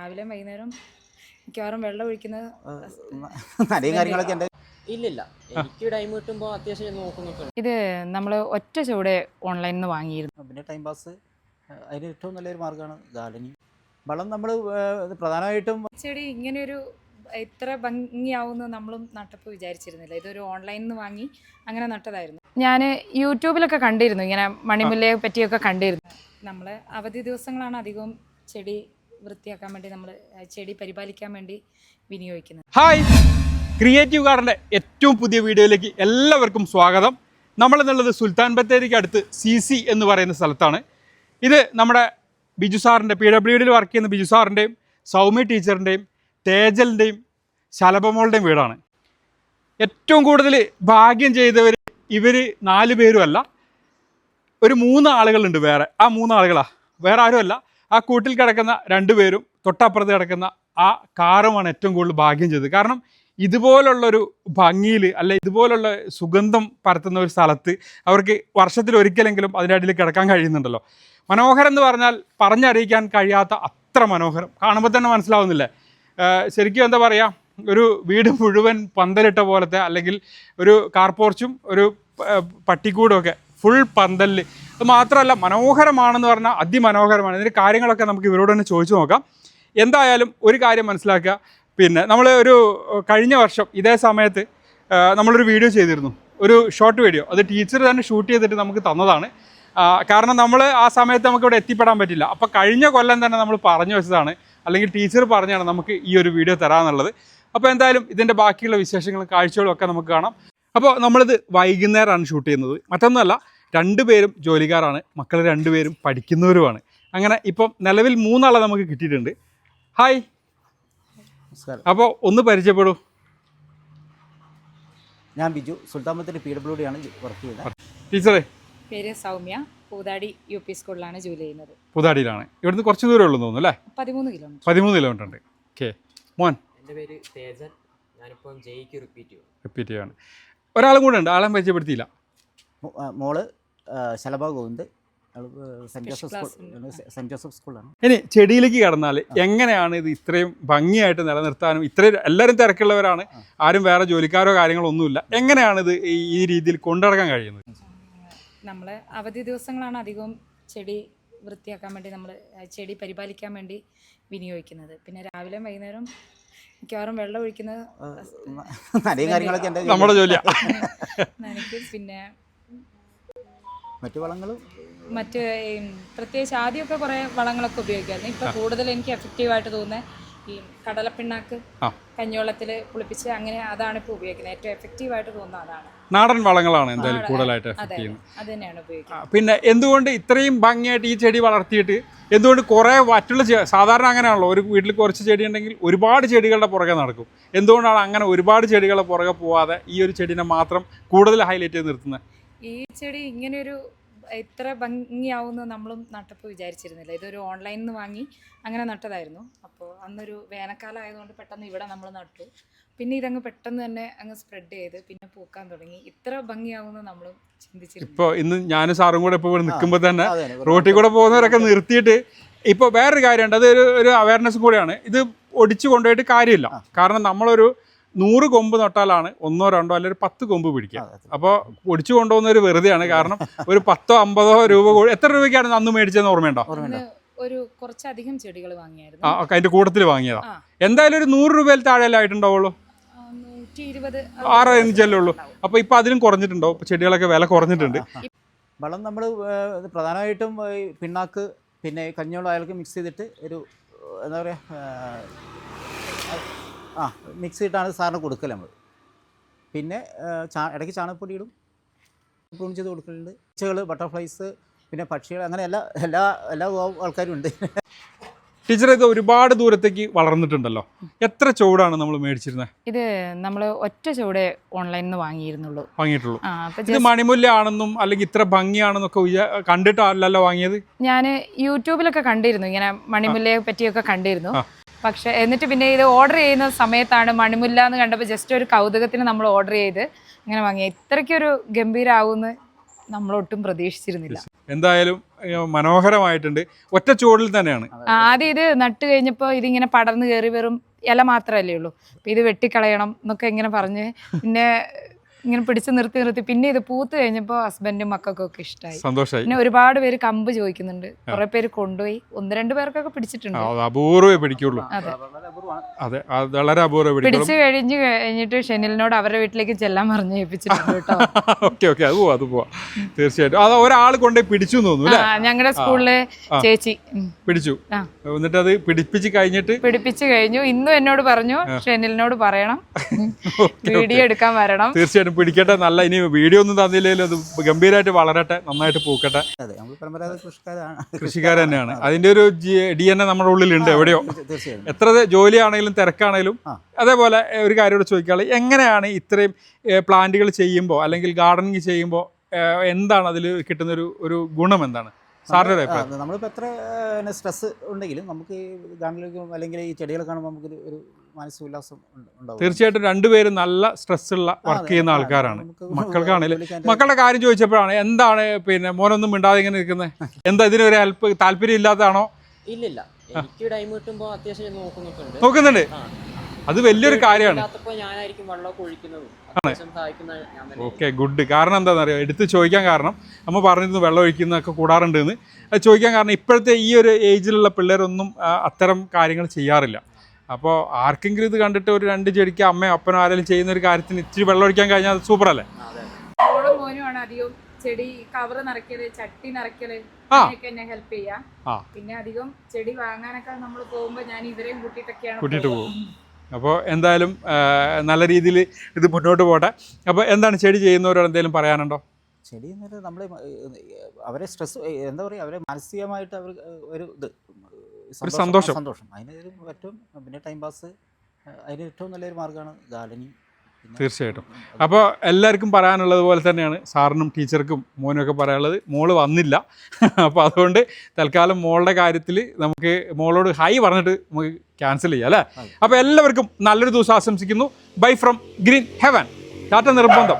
രാവിലെ വൈകുന്നേരം മിക്കവാറും വെള്ളം ഒഴിക്കുന്നത് നല്ല കാര്യങ്ങളൊക്കെ ഉണ്ട്. ഇല്ലില്ല. എനിക്ക് ടൈം കിട്ടുമ്പോൾ അത്യാവശ്യം നോക്കുന്നു ഇത് നമ്മൾ ഒറ്റ ചൂടെ ഓൺലൈനിൽ നിന്ന് വാങ്ങിയിരുന്നു. പിന്നെ ടൈം പാസ് അതിന് ഏറ്റവും നല്ലൊരു മാർഗമാണ് ഗാർഡനിങ് വളം നമ്മൾ പ്രധാനമായിട്ടും ചെടി ഇങ്ങനെയൊരു ഇത്ര ഭംഗിയാവുമെന്ന് നമ്മളും നട്ടപ്പോൾ വിചാരിച്ചിരുന്നില്ല. ഇതൊരു ഓൺലൈനിൽ നിന്ന് വാങ്ങി അങ്ങനെ നട്ടതായിരുന്നു. ഞാൻ യൂട്യൂബിലൊക്കെ കണ്ടിരുന്നു ഇങ്ങനെ മണിമുല്ലയെ പറ്റിയൊക്കെ കണ്ടിരുന്നു. നമ്മൾ അവധി ദിവസങ്ങളാണ് അധികവും ചെടി വൃത്തിയാക്കാൻ വേണ്ടി നമ്മൾ ചെടി പരിപാലിക്കാൻ വേണ്ടി വിനിയോഗിക്കുന്നത്. ഹായ്! ക്രിയേറ്റീവ് ഗാർഡന്റെ ഏറ്റവും പുതിയ വീഡിയോയിലേക്ക് എല്ലാവർക്കും സ്വാഗതം. നമ്മൾ നമ്മളെന്നുള്ളത് സുൽത്താൻ ബത്തേരിക്ക് അടുത്ത് സി സി എന്ന് പറയുന്ന സ്ഥലത്താണ്. ഇത് നമ്മുടെ ബിജു സാറിന്റെ പി ഡബ്ല്യു ഡിയിൽ വർക്ക് ചെയ്യുന്ന ബിജു സാറിന്റെയും സൗമ്യ ടീച്ചറിന്റെയും തേജലിന്റെയും ശലഭമോളുടെയും വീടാണ്. ഏറ്റവും കൂടുതൽ ഭാഗ്യം ചെയ്തവർ ഇവർ നാല് പേരുമല്ല ഒരു മൂന്ന് ആളുകളുണ്ട് വേറെ. ആ മൂന്ന് ആളുകളാ വേറെ ആരുമല്ല. ആ കൂട്ടിൽ കിടക്കുന്ന രണ്ടുപേരും തൊട്ടപ്പുറത്ത് കിടക്കുന്ന ആ കാറുമാണ് ഏറ്റവും കൂടുതൽ ഭാഗ്യം ചെയ്തത്. കാരണം ഇതുപോലുള്ളൊരു ഭംഗിയിൽ അല്ലെ ഇതുപോലുള്ള സുഗന്ധം പരത്തുന്ന ഒരു സ്ഥലത്ത് അവർക്ക് വർഷത്തിൽ ഒരിക്കലെങ്കിലും അതിന്റെ അടിയിൽ കിടക്കാൻ കഴിയുന്നുണ്ടല്ലോ. മനോഹരം എന്ന് പറഞ്ഞാൽ പറഞ്ഞറിയിക്കാൻ കഴിയാത്ത അത്ര മനോഹരം. കാണുമ്പോൾ തന്നെ മനസ്സിലാവുന്നില്ലേ? ശരിക്കും എന്താ പറയുക ഒരു വീട് മുഴുവൻ പന്തലിട്ട പോലത്തെ അല്ലെങ്കിൽ ഒരു കാർപോർച്ചും ഒരു പട്ടിക്കൂടും ഒക്കെ ഫുൾ പന്തലിൽ മാത്രമല്ല മനോഹരമാണെന്ന് പറഞ്ഞാൽ അതിമനോഹരമാണ്. ഇതിന്റെ കാര്യങ്ങളൊക്കെ നമുക്ക് ഇവരോട് തന്നെ ചോദിച്ചു നോക്കാം. എന്തായാലും ഒരു കാര്യം മനസ്സിലാക്കുക. പിന്നെ നമ്മൾ ഒരു കഴിഞ്ഞ വർഷം ഇതേ സമയത്ത് നമ്മളൊരു വീഡിയോ ചെയ്തിരുന്നു. ഒരു ഷോർട്ട് വീഡിയോ അത് ടീച്ചർ തന്നെ ഷൂട്ട് ചെയ്തിട്ട് നമുക്ക് തന്നതാണ്. കാരണം നമ്മൾ ആ സമയത്ത് നമുക്ക് ഇവിടെ എത്തിപ്പെടാൻ പറ്റില്ല. അപ്പോൾ കഴിഞ്ഞ കൊല്ലം തന്നെ നമ്മൾ പറഞ്ഞു വെച്ചതാണ്. അല്ലെങ്കിൽ ടീച്ചർ പറഞ്ഞാണ് നമുക്ക് ഈ ഒരു വീഡിയോ തരാമെന്നുള്ളത് അപ്പോൾ എന്തായാലും ഇതിന്റെ ബാക്കിയുള്ള വിശേഷങ്ങളും കാഴ്ചകളും ഒക്കെ നമുക്ക് കാണാം. അപ്പോൾ നമ്മളിത് വൈകുന്നേരമാണ് ഷൂട്ട് ചെയ്യുന്നത്. മറ്റൊന്നുമല്ല രണ്ടുപേരും ജോലിക്കാരാണ് മക്കൾ രണ്ടുപേരും പഠിക്കുന്നവരുമാണ്. അങ്ങനെ ഇപ്പം നിലവിൽ മൂന്നാളെ നമുക്ക് കിട്ടിയിട്ടുണ്ട്. ഹായ് നമസ്കാരം. അപ്പോൾ ഒന്ന് പരിചയപ്പെടൂ. ഞാൻ ബിജു സുൽത്താമത്തിന്റെ പി ഡബ്ല്യു ഡി ആണ് വർക്ക് ചെയ്യുന്നത് ടീച്ചറെ പേര് സൗമ്യ പൂതാടി യു പി സ്കൂളിലാണ് ജോലി ചെയ്യുന്നത്. പൂതാടിയിലാണ്. ഇവിടുന്ന് കുറച്ച് ദൂരം ഉള്ളൂ തോന്നുന്നു അല്ലേ? പതിമൂന്ന് കിലോമീറ്റർ. പതിമൂന്ന് കിലോമീറ്റർ ഉണ്ട്. ഓക്കെ മോൻ. എന്റെ പേര് തേജൻ. ഞാനിപ്പം ജയിക്ക് റിപ്പീറ്റ് ചെയ്യും റിപ്പീറ്റ് ചെയ്യാണ്. ഒരാളും കൂടെ ഉണ്ട്. ആളെ പരിചയപ്പെടുത്തിയില്ല. മോൾ Shalabha Govind Joseph school saint Joseph സ്കൂളാണ് ഇനി ചെടിയിലേക്ക് കടന്നാൽ എങ്ങനെയാണ് ഇത് ഇത്രയും ഭംഗിയായിട്ട് നിലനിർത്താനും ഇത്രയും എല്ലാവരും തിരക്കുള്ളവരാണ് ആരും വേറെ ജോലിക്കാരോ കാര്യങ്ങളോ ഒന്നുമില്ല. എങ്ങനെയാണ് ഇത് ഈ- രീതിയിൽ കൊണ്ടുനടക്കാൻ കഴിയുന്നത്? നമ്മൾ അവധി ദിവസങ്ങളാണ് അധികവും ചെടി വൃത്തിയാക്കാൻ വേണ്ടി നമ്മൾ ചെടി പരിപാലിക്കാൻ വേണ്ടി വിനിയോഗിക്കുന്നത്. പിന്നെ രാവിലെ വൈകുന്നേരം മിക്കവാറും വെള്ളം ഒഴിക്കുന്നത് നമ്മുടെ ജോലിയാണ് പിന്നെ മറ്റു വളങ്ങളും? മറ്റ് പ്രത്യേകിച്ച് ആദ്യമൊക്കെ കുറേ വളങ്ങളൊക്കെ ഉപയോഗിക്കുമായിരുന്നു. ഇപ്പൊ കൂടുതൽ എനിക്ക് എഫക്റ്റീവായിട്ട് തോന്നുന്നത് ഈ കടലപ്പിണ്ണാക്ക് കഞ്ഞോളത്തിൽ കഞ്ഞിവെള്ളത്തിൽ പുളിപ്പിച്ച് അങ്ങനെ അതാണ് ഇപ്പോൾ ഉപയോഗിക്കുന്നത്. ഏറ്റവും എഫക്റ്റീവായിട്ട് തോന്നുന്നത് അതാണ്. നാടൻ വളങ്ങളാണ് എന്തായാലും കൂടുതലായിട്ട് അതെ ചെയ്യുന്നത്. തന്നെയാണ് ഉപയോഗിക്കുന്നത്. പിന്നെ എന്തുകൊണ്ട് ഇത്രയും ഭംഗിയായിട്ട് ഈ ചെടി വളർത്തിയിട്ട് എന്തുകൊണ്ട് കുറേ മറ്റുള്ള സാധാരണ അങ്ങനെയാണല്ലോ ഒരു വീട്ടിൽ കുറച്ച് ചെടി ഉണ്ടെങ്കിൽ ഒരുപാട് ചെടികളുടെ പുറകെ നടക്കും. എന്തുകൊണ്ടാണ് അങ്ങനെ ഒരുപാട് ചെടികളുടെ പുറകെ പോവാതെ ഈ ഒരു ചെടീനെ മാത്രം കൂടുതൽ ഹൈലൈറ്റ് ചെയ്ത് നിർത്തുന്നത് ഈ ചെടി ഇങ്ങനെയൊരു ഇത്ര ഭംഗിയാവുമെന്ന് നമ്മളും നട്ടപ്പോൾ വിചാരിച്ചിരുന്നില്ല. ഇതൊരു ഓൺലൈനിൽ നിന്ന് വാങ്ങി അങ്ങനെ നട്ടതായിരുന്നു. അപ്പോൾ അന്നൊരു വേനൽക്കാലം ആയതുകൊണ്ട് പെട്ടെന്ന് ഇവിടെ നമ്മൾ നട്ടു. പിന്നെ ഇതങ്ങ് പെട്ടെന്ന് തന്നെ അങ്ങ് സ്പ്രെഡ് ചെയ്ത് പിന്നെ പൂക്കാൻ തുടങ്ങി. ഇത്ര ഭംഗിയാവുമെന്ന് നമ്മളും ചിന്തിച്ചിരുന്നു ഇപ്പോൾ ഇന്ന് ഞാനും സാറും കൂടെ ഇപ്പോൾ ഇവിടെ നിൽക്കുമ്പോൾ തന്നെ. റോട്ടിൽ കൂടെ പോകുന്നവരൊക്കെ നിർത്തിയിട്ട് ഇപ്പോൾ വേറൊരു കാര്യമുണ്ട്. അതൊരു ഒരു അവയർനെസ് കൂടിയാണ്. ഇത് ഒടിച്ചു കൊണ്ടുപോയിട്ട് കാര്യമില്ല. കാരണം നമ്മളൊരു നൂറ് കൊമ്പ് നട്ടാലാണ് ഒന്നോ രണ്ടോ അല്ലെങ്കിൽ ഒരു പത്ത് കൊമ്പ് പിടിക്കുക. അപ്പോൾ ഒടിച്ചു കൊണ്ടുപോകുന്ന ഒരു വെറുതെയാണ്. കാരണം ഒരു പത്തോ അമ്പതോ രൂപ കൂടി എത്ര രൂപയ്ക്കാണ് അന്ന് മേടിച്ചതെന്ന് ഓർമ്മയുണ്ടോ? ഒരു കുറച്ചധികം ചെടികൾ വാങ്ങിയായിരുന്നു. ആ അതിന്റെ കൂട്ടത്തിൽ വാങ്ങിയതാ. എന്തായാലും ഒരു നൂറ് രൂപയിൽ താഴെ ആയിട്ടുണ്ടാവുള്ളൂ? ആറ് ഇരുപത് ഉള്ളൂ. അപ്പോൾ ഇപ്പോൾ അതിലും കുറഞ്ഞിട്ടുണ്ടോ ചെടികളൊക്കെ വില കുറഞ്ഞിട്ടുണ്ട്. വളം നമ്മൾ പ്രധാനമായിട്ടും പിണ്ണാക്ക് പിന്നെ കഞ്ഞിവെള്ളം അയാൾക്ക് മിക്സ് ചെയ്തിട്ട് ഒരു എന്താ പറയുക ആ മിക്സ് ചെയ്തിട്ടാണ് സാറിന് കൊടുക്കൽ നമ്മൾ പിന്നെ ചാ ഇടയ്ക്ക് ചാണകപ്പൊടി ഇടും പ്രൂൺ ചെയ്ത് കൊടുക്കലുണ്ട്. ഈച്ചകൾ ബട്ടർഫ്ലൈസ് പിന്നെ പക്ഷികൾ അങ്ങനെ എല്ലാ എല്ലാ എല്ലാ ആൾക്കാരും ഉണ്ട്. ടീച്ചർ ഇത് ഒരുപാട് ദൂരത്തേക്ക് വളർന്നിട്ടുണ്ടല്ലോ. എത്ര ചൂടാണ് നമ്മൾ മേടിച്ചിരുന്നത് ഇത് നമ്മൾ ഒറ്റ ചൂടെ ഓൺലൈനിൽ നിന്ന് വാങ്ങിയിരുന്നുള്ളൂ. വാങ്ങിയിട്ടുള്ളൂ. ഇത് മണിമുല്ലാണെന്നും അല്ലെങ്കിൽ ഇത്ര ഭംഗിയാണെന്നൊക്കെ കണ്ടിട്ടല്ലോ കണ്ടിട്ടല്ലല്ലോ വാങ്ങിയത്? ഞാൻ യൂട്യൂബിലൊക്കെ കണ്ടിരുന്നു. ഇങ്ങനെ മണിമുല്ലയെ പറ്റിയൊക്കെ കണ്ടിരുന്നു. പക്ഷെ എന്നിട്ട് പിന്നെ ഇത് ഓർഡർ ചെയ്യുന്ന സമയത്താണ് മണിമുല്ല എന്ന് കണ്ടപ്പോൾ ജസ്റ്റ് ഒരു കൗതുകത്തിന് നമ്മൾ ഓർഡർ ചെയ്ത് ഇങ്ങനെ വാങ്ങി. ഇത്രയ്ക്കൊരു ഗംഭീരാവുമെന്ന് നമ്മളൊട്ടും പ്രതീക്ഷിച്ചിരുന്നില്ല. എന്തായാലും മനോഹരമായിട്ടുണ്ട്. ഒറ്റ ചൂടിൽ തന്നെയാണ്. ആദ്യം ഇത് നട്ട് കഴിഞ്ഞപ്പോൾ ഇതിങ്ങനെ പടർന്നു കയറി വെറും ഇല മാത്രമല്ലേ ഉള്ളൂ. അപ്പം ഇത് വെട്ടിക്കളയണം എന്നൊക്കെ ഇങ്ങനെ പറഞ്ഞ്. പിന്നെ ഇങ്ങനെ പിടിച്ച് നിർത്തി നിർത്തി. പിന്നെ ഇത് പൂത്ത് കഴിഞ്ഞപ്പോൾ ഹസ്ബൻഡും മക്കൾക്കും ഒക്കെ ഇഷ്ടമായി സന്തോഷമായി പിന്നെ ഒരുപാട് പേര് കമ്പ് ചോദിക്കുന്നുണ്ട്. കുറെ പേര് കൊണ്ടുപോയി. ഒന്ന് രണ്ട് പേർക്കൊക്കെ പിടിച്ചിട്ടുണ്ട്. അപൂർവേ പിടിക്കുള്ളൂ. അതെ. വളരെ അപൂർവേ പിടിച്ചു കഴിഞ്ഞ് കഴിഞ്ഞിട്ട് ഷെനിലിനോട് അവരുടെ വീട്ടിലേക്ക് ചെല്ലാൻ പറഞ്ഞു ഏൽപ്പിച്ചിട്ടുണ്ട് കേട്ടോ. Okay okay. അത് പോവാ അത് പോവാ. തീർച്ചയായിട്ടും. അത് ഒരാൾ കൊണ്ടേ പിടിച്ചു തോന്നുന്നു ഞങ്ങളുടെ സ്കൂളിലെ ചേച്ചി. പിടിച്ചു. എന്നിട്ട് അത് പിടിപ്പിച്ച് കഴിഞ്ഞിട്ട്? പിടിപ്പിച്ച് കഴിഞ്ഞു. ഇന്നും എന്നോട് പറഞ്ഞു ഷെനിലിനോട് പറയണം. വീഡിയോ എടുക്കാൻ വരണം. തീർച്ചയായിട്ടും പിടിക്കട്ടെ. നല്ല ഇനി വീഡിയോ ഒന്നും തന്നില്ലെങ്കിലും അത് ഗംഭീരമായിട്ട് വളരട്ടെ നന്നായിട്ട് പൂക്കട്ടെ. അതെ നമ്മൾ പരമ്പരാഗത കൃഷിക്കാരാണ്. കൃഷിക്കാർ തന്നെയാണ്. അതിന്റെ ഒരു ഡി എൻ എ നമ്മുടെ ഉള്ളിലുണ്ട് എവിടെയോ. തീർച്ചയായും എത്ര ജോലിയാണെങ്കിലും തിരക്കാണെങ്കിലും അതേപോലെ ഒരു കാര്യം കൂടെ ചോദിക്കാനുള്ളത് എങ്ങനെയാണ് ഇത്രയും പ്ലാന്റുകൾ ചെയ്യുമ്പോൾ അല്ലെങ്കിൽ ഗാർഡനിങ് ചെയ്യുമ്പോൾ എന്താണ് അതിൽ കിട്ടുന്ന ഒരു ഒരു ഗുണം എന്താണ്? സാറിന്റെ നമ്മളിപ്പോൾ എത്ര സ്ട്രെസ് ഉണ്ടെങ്കിലും നമുക്ക് ഈ ഗാംഗിലേക്കും അല്ലെങ്കിൽ ഈ ചെടികൾ കാണുമ്പോൾ നമുക്കൊരു ഒരു ഉണ്ടാവും. തീർച്ചയായിട്ടും രണ്ടുപേരും നല്ല സ്ട്രെസ് ഉള്ള വർക്ക് ചെയ്യുന്ന ആൾക്കാരാണ്. മക്കൾക്കാണെങ്കിലും മക്കളുടെ കാര്യം ചോദിച്ചപ്പോഴാണ് എന്താണ് പിന്നെ മോനൊന്നും മിണ്ടാതെ ഇങ്ങനെ നിൽക്കുന്നത് എന്താ ഇതിനൊരു ഹെൽപ്പ് താല്പര്യം ഇല്ലാത്തതാണോ? ഇല്ലില്ല. എനിക്ക് ടൈം കിട്ടുമ്പോൾ അത്യാവശ്യം നോക്കുന്നുണ്ട്. നോക്കുന്നുണ്ട്. അത് വലിയൊരു കാര്യമാണ്. ഓക്കെ ഗുഡ് കാരണം എന്താണെന്ന് അറിയാം എടുത്ത് ചോദിക്കാൻ കാരണം അമ്മ പറഞ്ഞിരുന്നു വെള്ളം ഒഴിക്കുന്നതൊക്കെ കൂടാറുണ്ട് എന്ന്. അത് ചോദിക്കാൻ കാരണം ഇപ്പോഴത്തെ ഈ ഒരു ഏജിലുള്ള പിള്ളേരൊന്നും അത്തരം കാര്യങ്ങൾ ചെയ്യാറില്ല. അപ്പോൾ ആർക്കെങ്കിലും ഇത് കണ്ടിട്ട് ഒരു രണ്ട് ചെടിക്ക് അമ്മയോ അപ്പനോ ആരെങ്കിലും ചെയ്യുന്ന ഒരു കാര്യത്തിന് ഇച്ചിരി വെള്ളം ഒഴിക്കാൻ കഴിഞ്ഞാൽ അത് സൂപ്പർ അല്ലേ? അധികം ചെടി കവർ നിറയ്ക്കൽ ചട്ടി നിറയ്ക്കൽ എന്നെ ഹെൽപ്പ് ചെയ്യാം. പിന്നെ അധികം ചെടി വാങ്ങാനൊക്കെ നമ്മൾ പോകുമ്പോ ഞാൻ ഇവരെയും കൂട്ടിയിട്ടൊക്കെയാണ് കൂട്ടിയിട്ട് പോവുക. പോകും. അപ്പോൾ എന്തായാലും നല്ല രീതിയിൽ ഇത് മുന്നോട്ട് പോട്ടെ. അപ്പോൾ എന്താണ് ചെടി ചെയ്യുന്നവരോട് എന്തെങ്കിലും പറയാനുണ്ടോ? ചെടി എന്നത് നമ്മളെ അവരെ സ്ട്രെസ് എന്താ പറയുക അവരെ മാനസികമായിട്ട് അവർ ഒരു ഇത് സന്തോഷം. സന്തോഷം. അതിന് ഒരു ഏറ്റവും പിന്നെ ടൈം പാസ് അതിന് ഏറ്റവും നല്ലൊരു മാർഗമാണ് ഗാർഡനിങ് തീർച്ചയായിട്ടും. അപ്പോൾ എല്ലാവർക്കും പറയാനുള്ളത് പോലെ തന്നെയാണ്. സാറിനും ടീച്ചർക്കും മോനും ഒക്കെ പറയാനുള്ളത്. മോൾ വന്നില്ല. അപ്പോൾ അതുകൊണ്ട് തൽക്കാലം മോളുടെ കാര്യത്തിൽ നമുക്ക് മോളോട് ഹൈ പറഞ്ഞിട്ട് നമുക്ക് ക്യാൻസൽ ചെയ്യാം അല്ലേ? അപ്പോൾ എല്ലാവർക്കും നല്ലൊരു ദിവസം ആശംസിക്കുന്നു. Bye from green heaven. Tata നിർബന്ധം.